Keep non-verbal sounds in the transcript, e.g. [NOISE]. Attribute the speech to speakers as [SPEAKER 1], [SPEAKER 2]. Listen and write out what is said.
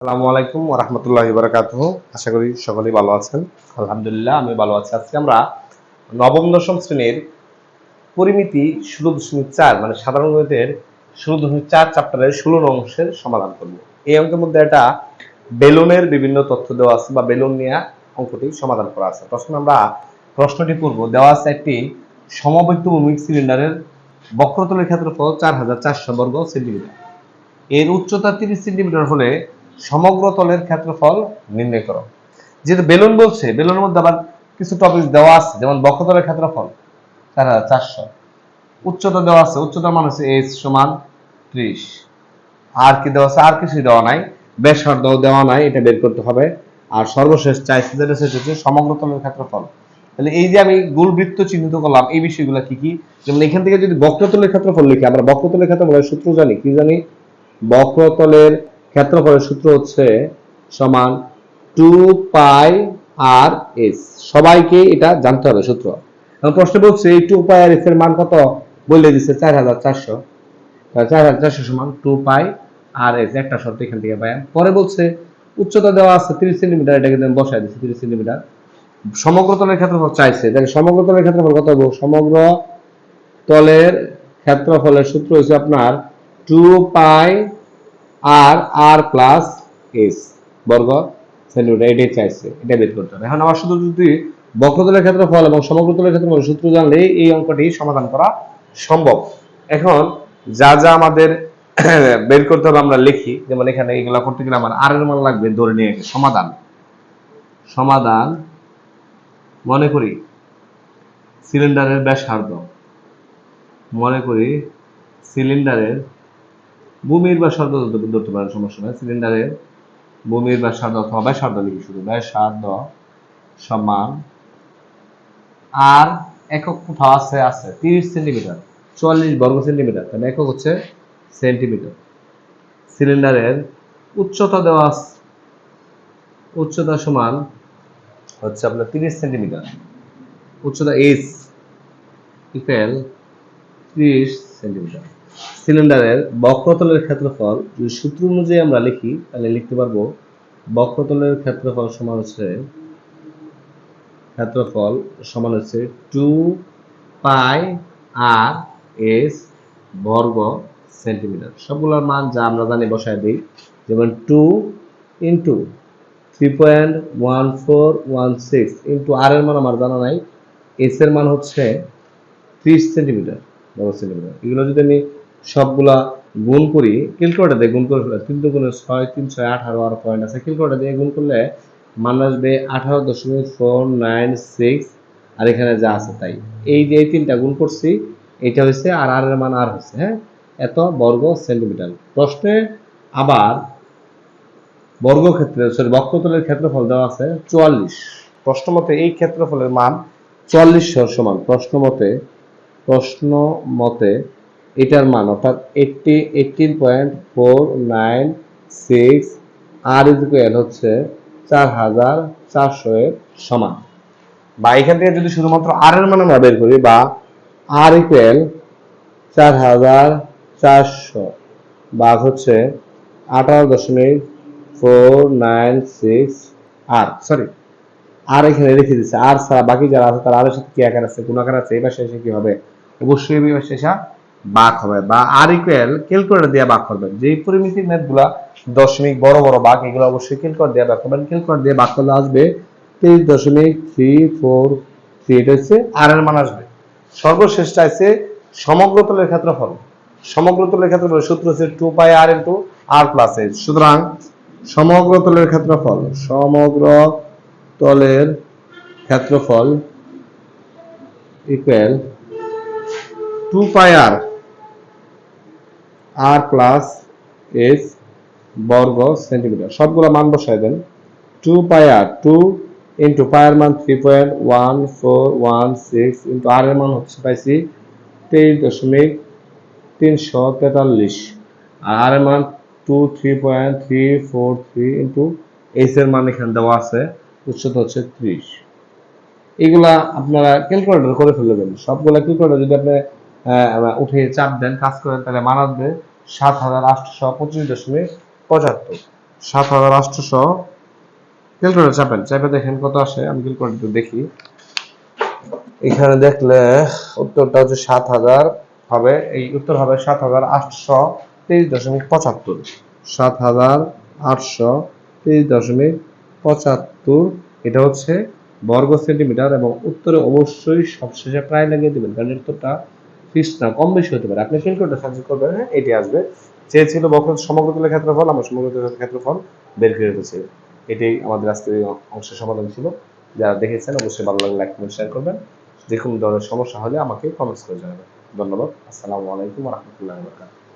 [SPEAKER 1] আসসালামু আলাইকুম রহমতুল্লাহ বারাকাত আশা করি সকলেই ভালো আছেন। আলহামদুলিল্লাহ আমি ভালো আছি। আজকে আমরা নবম, দশম শ্রেণির পরিমিতি ষোলো দশমিক চার মানে সাধারণ গণিতের ষোলো দশমিক চার চ্যাপ্টারের ষোলো অংশের সমাধান করব। এই অঙ্কের মধ্যে একটা বেলুনের বিভিন্ন তথ্য দেওয়া আছে বা বেলুন নিয়ে অঙ্কটি সমাধান করা আছে। প্রশ্ন আমরা প্রশ্নটি করব দেওয়া আছে একটি সমবৈত্য ভূমিক সিলিন্ডারের বক্রতলের ক্ষেত্রফল চার হাজার চারশো বর্গ সেন্টিমিটার। এর উচ্চতা তিরিশ সেন্টিমিটার হলে সমগ্র তলের ক্ষেত্রফল নির্ণয় করো। যেহেতু বেলুন বলছে, বেলুনের মধ্যে আবার কিছু টপিক দেওয়া আছে, যেমন বক্ষতলের ক্ষেত্রফল, চার হাজার চারশো। উচ্চতা দেওয়া আছে, উচ্চতার মান হচ্ছে এইচ সমান ত্রিশ। আর কি দেওয়া আছে, আর কিছু দেওয়া নাই। ব্যাসার্ধ দেওয়া নাই, এটা বের করতে হবে। আর সর্বশেষ চাইছে যেটা সেটা হচ্ছে সমগ্র তলের ক্ষেত্রফল। তাহলে এই যে আমি গোল বৃত্ত চিহ্নিত করলাম, এই বিষয়গুলো কি কি? যেমন এখান থেকে যদি বক্রতলের ক্ষেত্রফল লিখি, আমরা বক্রতলের ক্ষেত্রফলের সূত্র জানি, কি জানি? বক্রতলের ক্ষেত্রফলের সূত্র হচ্ছে সমান টু পাই আর এস সবাইকে এটা জানতে হবে সূত্র। এখন প্রশ্ন বলছে এই টু পাই আর এস এর মান কত? বলে দিচ্ছে চার হাজার চারশো। চার হাজার চারশো সমান টু পাই আর এস একটা শর্ত এখান থেকে পাই পরে বলছে উচ্চতা দেওয়া আছে তিরিশ সেন্টিমিটার, এটাকে বসাই দিচ্ছি তিরিশ সেন্টিমিটার। সমগ্র তলের ক্ষেত্রফল চাইছে। তাহলে সমগ্র তলের ক্ষেত্রফল কত হবে সমগ্র তলের ক্ষেত্রফলের সূত্র হচ্ছে আপনার two pi r r plus s বর্গ সেন্টিমিটার এটাই চাইছে এটা বের করতে হবে। এখন আমার শুধু যদি বক্রতলের ক্ষেত্রফল এবং সমগ্র তলের ক্ষেত্রফল সূত্র জানলে এই অঙ্কটি সমাধান করা সম্ভব। এখন যা যা আমাদের [CLEARS THROAT] বের করতে হবে আমরা লিখি। যেমন এখানে এগুলা করতে গেলে আমার আর এর মান লাগবে, ধরে নিয়ে। সমাধান। সমাধান মনে করি সিলিন্ডারের ব্যাসার্ধ। মনে করি সিলিন্ডারের ভূমির বা ধরতে- ধরতে পারেন, সমস্যা নয় সিলিন্ডারের ভূমির ব্যাসার্ধ অথবা ব্যাসার্ধ লিখি শুধু ব্যাসার্ধ সমান আর একক কোথাও আছে আছে। তিরিশ সেন্টিমিটার, চুয়াল্লিশ বর্গ সেন্টিমিটার, তাহলে একক হচ্ছে সেন্টিমিটার। সিলিন্ডারের উচ্চতা দেওয়া উচ্চতা সমান হচ্ছে আপনার তিরিশ সেন্টিমিটার। উচ্চতা এইচ ইকুয়াল ত্রিশ সেন্টিমিটার। সিলিন্ডারের বক্রতলের ক্ষেত্রফল, যদি সূত্র অনুযায়ী আমরা লিখি, তাহলে লিখতে পারব, বক্রতলের ক্ষেত্রফল সমান হচ্ছে, ক্ষেত্রফল সমান হচ্ছে টু পাই আর এস বর্গ সেন্টিমিটার। সবগুলোর মান যা আমরা জানি বসায় দিই, যেমন two into three point one four one six into r এর মান আমার জানা নাই, এস এর মান হচ্ছে ত্রিশ সেন্টিমিটার বর্গ সেন্টিমিটার। এগুলো যদি আমি সবগুলা গুণ করি ক্যালকুলেটার দিয়ে গুণ করে ফেলে। তিন গুণে ছয় তিন ছয় আঠারো আর পয়েন্ট আছে। ক্যালকুলেটার দিয়ে গুণ করলে মান আসবে আঠারো দশমিক ফোর নাইন সিক্স আর এখানে যা আছে তাই। এই যে এই তিনটা গুণ করছি এটা হচ্ছে আর আর এর মান আর হচ্ছে হ্যাঁ? এত বর্গ সেন্টিমিটার। প্রশ্নে আবার বর্গক্ষেত্রে সরি বক্ষতলের ক্ষেত্রফল দেওয়া আছে চুয়াল্লিশ। প্রশ্ন মতে এই ক্ষেত্রফলের মান চুয়াল্লিশ সমান। প্রশ্ন মতে প্রশ্ন মতে এটার মান, অর্থাৎ eighty eighteen point four nine six r equal হচ্ছে চার হাজার চারশো এর সমান। বা এখান থেকে যদি শুধুমাত্র আর এর মান আমরা বের করি, বা আর ইকুয়াল চার হাজার চারশো বা হচ্ছে আঠারো দশমিক four nine six r sorry r এখানে রেখে দিচ্ছে আর ছাড়া বাকি যারা আছে, তারা আর এর সাথে কি আকার আছে, কোন আকার আছে, এই শেষে কি হবে? অবশ্যই পাশে এসে বাক হবে বা আর ইকুয়াল ক্যালকুলেটর দিয়ে বাক করবেন যেই পরিমিতির ম্যাথগুলা দশমিক বড় বড় বাক এগুলো অবশ্যই ক্যালকুলেটর দিয়ে বাক করবেন ক্যালকুলেটর দিয়ে বাক করলে আসবে তেইশ দশমিক থ্রি ফোর থ্রি এটা হচ্ছে আর এর মান আসবে। সর্বশেষ চাইছে সমগ্র তলের ক্ষেত্রফল। সমগ্র তলের ক্ষেত্রফল সূত্র হচ্ছে two pi r into r plus h সুতরাং সমগ্র তলের ক্ষেত্রফল, সমগ্র তলের ক্ষেত্রফল equal two pi r r plus s বর্গ সেন্টিমিটার সবগুলো মান বসায় দেন। Two pi r two into পায়ের মান three point one four one six into r এর মান হচ্ছে পাইছি তেইশ দশমিক তিনশো তেতাল্লিশ। আর আর এর মান two three point three four three into h এর মান এখানে দেওয়া আছে উচ্চতা হচ্ছে ত্রিশ। এগুলা আপনারা ক্যালকুলেটর করে ফেলবেন সবগুলা ক্যালকুলেটর যদি আপনি আহ, উঠে চাপ দেন, কাজ করেন, তাহলে মান আসবে সাত হাজার আটশো পঁচিশ দশমিক পঁচাত্তর। সাত হাজার আটশোশো ক্যালকুলেটর চাপেন চাপে দেখেন কত আসে, আমি ক্যালকুলেটর দেখি। এখানে দেখলে উত্তরটা হচ্ছে সাত হাজার, হবে, এই উত্তর হবে সাত হাজার আটশো তেইশ দশমিক পঁচাত্তর। সাত হাজার আটশো তেইশ দশমিক পঁচাত্তর, এটা হচ্ছে বর্গ সেন্টিমিটার এবং উত্তরে অবশ্যই সবশেষে প্রায় লাগিয়ে দেবেন, কারণ উত্তরটা ফিক্স না, কম বেশি হতে পারে। আপনি ক্যালকুলেটর সাহায্য করবেন হ্যাঁ এটি আসবে। চেয়েছিল বক্র সমগ্র তলের ক্ষেত্রফল, আমরা সমগ্র তলের ক্ষেত্রফল বের করে রেখেছি এটাই আমাদের আজকের অংশের সমাধান ছিল। যারা দেখেছেন, অবশ্যই ভালো লাগলে লাইক, কমেন্ট শেয়ার করবেন। যে কোনো ধরনের সমস্যা হলে আমাকে কমেন্টস করে জানাবেন। ধন্যবাদ। আসসালামু আলাইকুম রহমতুল্লাহ বরকাত